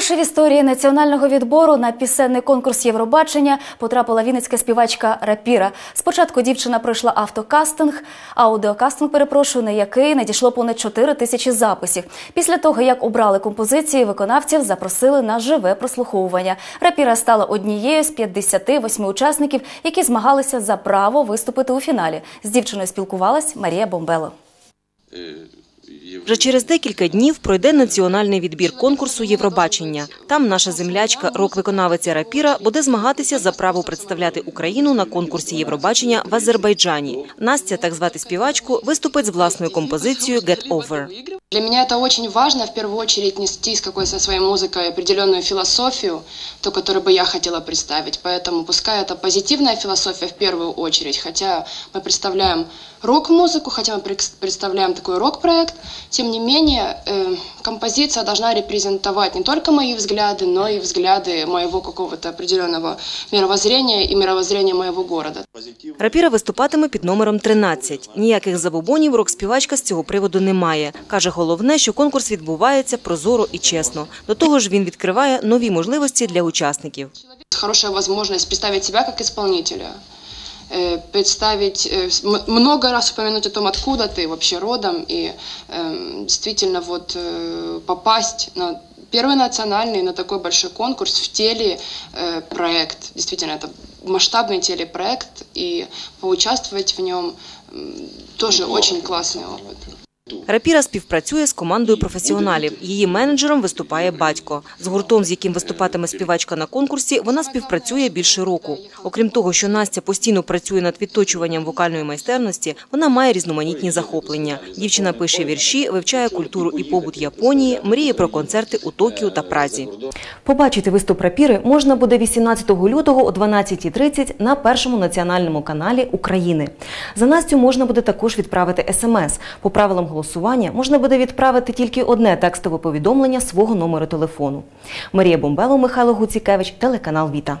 Вперше в історії національного відбору на пісенний конкурс Євробачення потрапила вінницька співачка Рапіра. Спочатку дівчина пройшла автокастинг, аудіокастинг, перепрошую, на який надійшло понад 4 тисячі записів. Після того, як обрали композиції, виконавців запросили на живе прослуховування. Рапіра стала однією з 58 учасників, які змагалися за право виступити у фіналі. З дівчиною спілкувалась Марія Бомбело. Вже через декілька днів пройде національний відбір конкурсу Євробачення. Там наша землячка, рок-виконавиця Рапіра, буде змагатися за право представляти Україну на конкурсі Євробачення в Азербайджані. Настя, так звати співачку, виступить з власною композицією «Get Over». Для меня это очень важно, в первую очередь, нести с какой-то своей музыкой определенную философию, ту, которую бы я хотела представить. Поэтому пускай это позитивная философия в первую очередь, хотя мы представляем рок-музыку, хотя мы прек- представляем такой рок-проект, тем не менее, э, композиция должна репрезентовать не только мои взгляды, но и взгляды моего какого-то определенного мировоззрения и мировоззрения моего города. Рапіра виступатиме під номером 13. Ніяких забобонів рок-співачка з цього приводу не має. Каже, головне, що конкурс відбувається прозоро і чесно. До того ж, він відкриває нові можливості для учасників. Хорошая возможность представить себя как исполнителя, э, Представить, э, с- м- много раз упомянуть о том, откуда ты вообще родом, и эм, действительно вот э, попасть на первый национальный, на такой большой конкурс в телепроект. Действительно, это масштабный телепроект, и поучаствовать в нем тоже очень классный опыт. Рапіра співпрацює з командою професіоналів. Її менеджером виступає батько. З гуртом, з яким виступатиме співачка на конкурсі, вона співпрацює більше року. Окрім того, що Настя постійно працює над відточуванням вокальної майстерності, вона має різноманітні захоплення. Дівчина пише вірші, вивчає культуру і побут Японії, мріє про концерти у Токіо та Празі. Побачити виступ рапіри можна буде 18 лютого о 12.30 на першому національному каналі України. За Настю можна буде також відправити смс. По правилам голосування можна буде відправити тільки одне текстове повідомлення свого номеру телефону. Марія Бомбело, Михайло Гуцікевич, телеканал Віта.